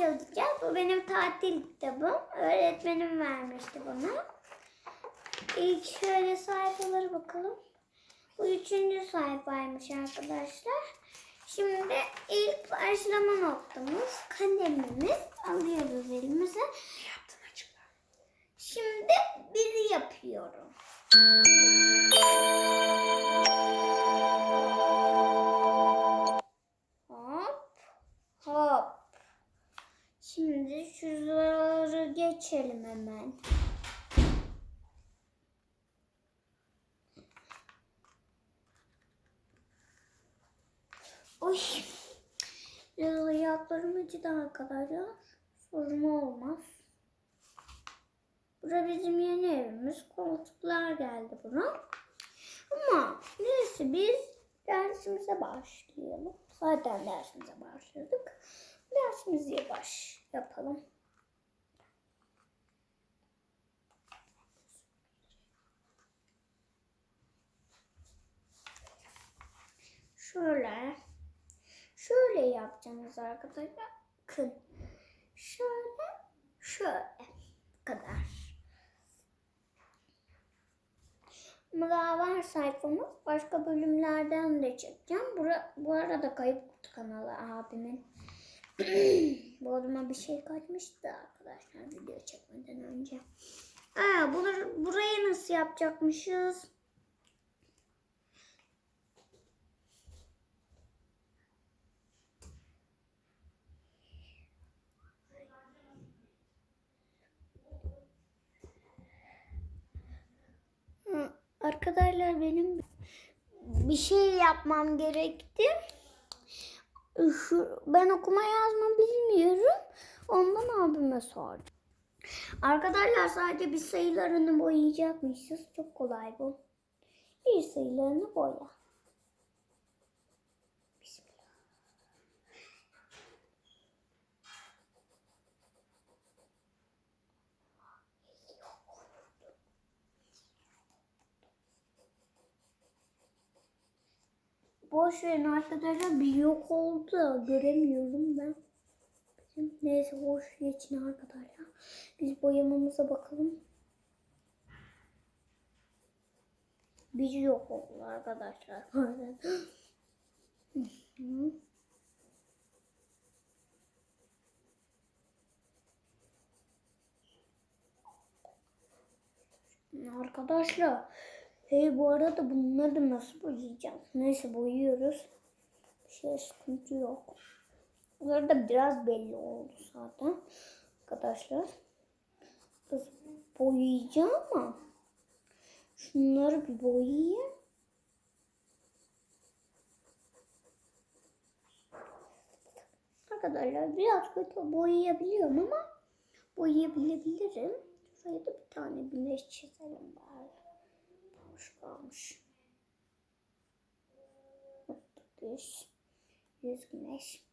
çalışacağız. Bu benim tatil kitabım. Öğretmenim vermişti bana. İlk şöyle sayfalara bakalım. Bu üçüncü sayfaymış arkadaşlar. Şimdi ilk başlama noktamız kalemimiz alıyoruz elimize. Yaptın açıkla. Şimdi biri yapıyorum. Geçelim hemen. Oy. Ayaklarım acıdı arkadaşlar. Sorun olmaz. Bura bizim yeni evimiz. Koltuklar geldi buna. Ama neyse biz dersimize başlayalım. Zaten dersimize başladık. Dersimizi yavaş yapalım. Şöyle. Şöyle yapacağız arkadaşlar. Bakın. Şöyle. Şöyle. Kadar. Daha var sayfamız. Başka bölümlerden de çekeceğim. Bura, bu arada Kayıp Kutu kanalı abimin. Bodrum'a bir şey kaçmıştı arkadaşlar video çekmeden önce. Aa, bur burayı nasıl yapacakmışız? Arkadaşlar benim bir şey yapmam gerekti. Şu, ben okuma yazma bilmiyorum. Ondan abime sordum. Arkadaşlar sadece bir sayılarını boyayacakmışız. Çok kolay bu. Bir sayılarını boya. Boş verin arkadaşlar bir yok oldu. Göremiyorum ben. Neyse boş geçin arkadaşlar. Biz boyamamıza bakalım. Bir yok oldu arkadaşlar. Arkadaşlar Hey bu arada bunları nasıl boyayacağız? Neyse boyuyoruz. Bir şey sıkıntı yok. Bunlar da biraz belli oldu zaten. Arkadaşlar. Boyayacağım ama şunları bir boyayayım. Arkadaşlar biraz kötü boyayabiliyorum ama boyayabilebilirim. Da bir tane güneş çizelim bari. Boş kalmış. Düz. Yüz güneş.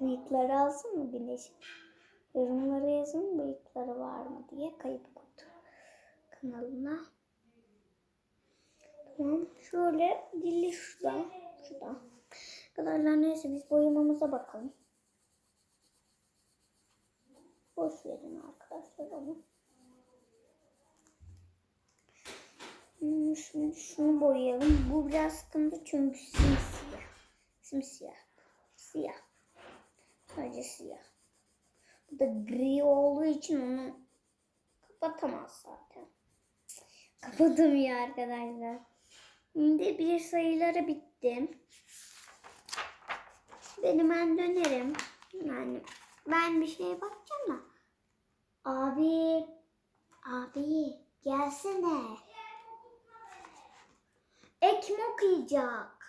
Bıyıkları alsın mı güneş? Yorumlara yazın bıyıkları var mı diye kayıp kutu kanalına. Tamam. Şöyle dili şurada. Şurada. Arkadaşlar neyse biz boyamamıza bakalım. Boş verin arkadaşlar onu. Hmm, Şimdi şunu boyayalım. Bu biraz sıkıntı çünkü simsiyah. Simsiyah. Siyah. Sadece siyah. Bu da gri olduğu için onu kapatamaz zaten. Kapatamıyor arkadaşlar. Şimdi bir sayıları bitti. Benim ben dönerim. Yani ben bir şeye bakacağım da. Abi, abi gelsene. Ekmek okuyacak.